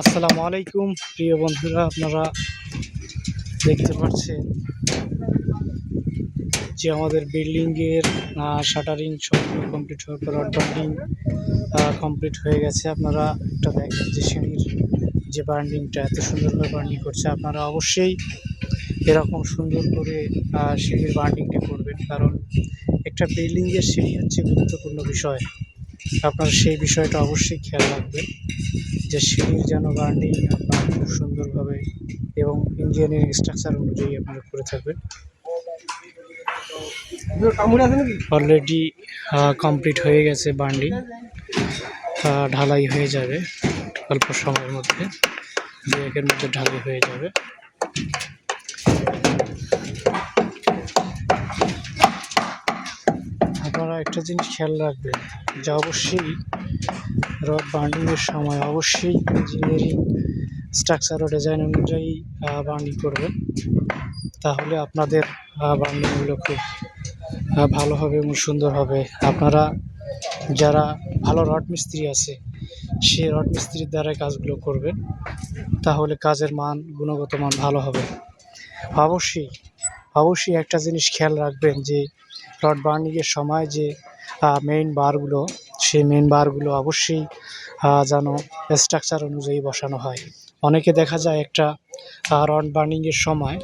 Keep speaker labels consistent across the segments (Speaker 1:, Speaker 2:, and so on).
Speaker 1: আসসালামু আলাইকুম, প্রিয় বন্ধুরা, আপনারা দেখতে পাচ্ছেন যে আমাদের বিল্ডিংয়ের শাটারিং সম্পূর্ণ কমপ্লিট হওয়ার পর বান্ডিং কমপ্লিট হয়ে গেছে। আপনারা একটা দেখেন যে সিঁড়ির যে বান্ডিংটা এত সুন্দরভাবে বান্ডিং করছে। আপনারা অবশ্যই এরকম সুন্দর করে সিঁড়ির বান্ডিংটা করবেন। কারণ একটা বিল্ডিংয়ের সিঁড়ি হচ্ছে গুরুত্বপূর্ণ বিষয়। আপনারা সেই বিষয়টা অবশ্যই খেয়াল রাখবেন যে সিঁড়ির যেন বার্নিং আপনার খুব সুন্দরভাবে এবং ইঞ্জিনিয়ারিং স্ট্রাকচার অনুযায়ী আপনারা করে থাকবেন। অলরেডি কমপ্লিট হয়ে গেছে বান্ডিং ঢালাই হয়ে যাবে অল্প সময়ের মধ্যে। দু একের মধ্যে ঢালাই হয়ে যাবে। একটা জিনিস খেয়াল রাখবেন যে অবশ্যই রড বান্ডিংয়ের সময় অবশ্যই ইঞ্জিনিয়ারিং স্ট্রাকচার ও ডিজাইন অনুযায়ী বান্ডিং করবেন তাহলে আপনাদের বান্ডিংগুলো খুব ভালো হবে এবং সুন্দর হবে। আপনারা যারা ভালো রড মিস্ত্রি আছে সেই রড মিস্ত্রির দ্বারা কাজগুলো করবেন। তাহলে কাজের মান, গুণগত মান ভালো হবে। অবশ্যই অবশ্যই একটা জিনিস খেয়াল রাখবেন যে রড বার্নিংয়ের সময় যে মেইন বারগুলো সেই মেইন বারগুলো অবশ্যই যেন স্ট্রাকচার অনুযায়ী বসানো হয়। অনেকে দেখা যায় একটা রড বার্নিংয়ের সময়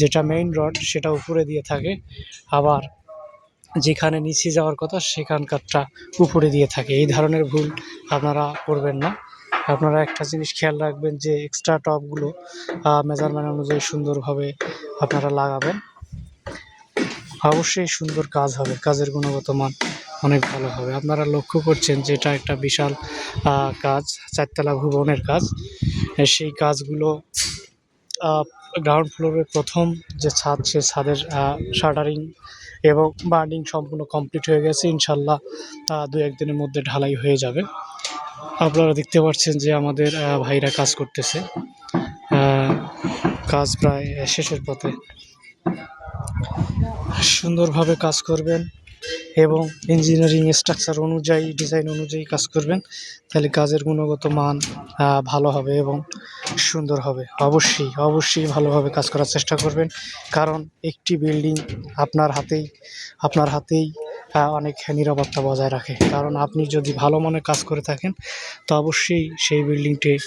Speaker 1: যেটা মেইন রড সেটা উপরে দিয়ে থাকে, আবার যেখানে নিচে যাওয়ার কথা সেখানকারটা উপরে দিয়ে থাকে। এই ধরনের ভুল আপনারা করবেন না। আপনারা একটা জিনিস খেয়াল রাখবেন যে এক্সট্রা টপগুলো মেজারমেন্ট অনুযায়ী সুন্দরভাবে আপনারা লাগাবেন। অবশ্যই সুন্দর কাজ হবে, কাজের গুণগত মান অনেক ভালো হবে। আপনারা লক্ষ্য করছেন যে এটা একটা বিশাল কাজ, চারতলা ভুবনের কাজ। সেই কাজগুলো গ্রাউন্ড ফ্লোরের প্রথম যে ছাদ, সে ছাদের শাটারিং এবং বার্নিং সম্পূর্ণ কমপ্লিট হয়ে গেছে। ইনশাল্লাহ দু একদিনের মধ্যে ঢালাই হয়ে যাবে। আপনারা দেখতে পাচ্ছেন যে আমাদের ভাইরা কাজ করতেছে। কাজ প্রায় শেষের পথে। সুন্দরভাবে কাজ করবেন এবং ইঞ্জিনিয়ারিং স্ট্রাকচার অনুযায়ী ডিজাইন অনুযায়ী কাজ করবেন। তাহলে কাজের গুণগত মান ভালো হবে এবং সুন্দর হবে। অবশ্যই অবশ্যই ভালোভাবে কাজ করার চেষ্টা করবেন। কারণ একটি বিল্ডিং আপনার হাতেই আপনার হাতেই অনেক নিরাপত্তা বজায় রাখে। কারণ আপনি যদি ভালো মনে কাজ করে থাকেন, তো অবশ্যই সেই বিল্ডিংটি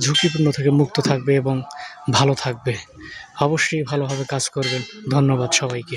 Speaker 1: ঝুঁকিপূর্ণ থেকে মুক্ত থাকবে এবং ভালো থাকবে। অবশ্যই ভালোভাবে কাজ করবেন। ধন্যবাদ সবাইকে।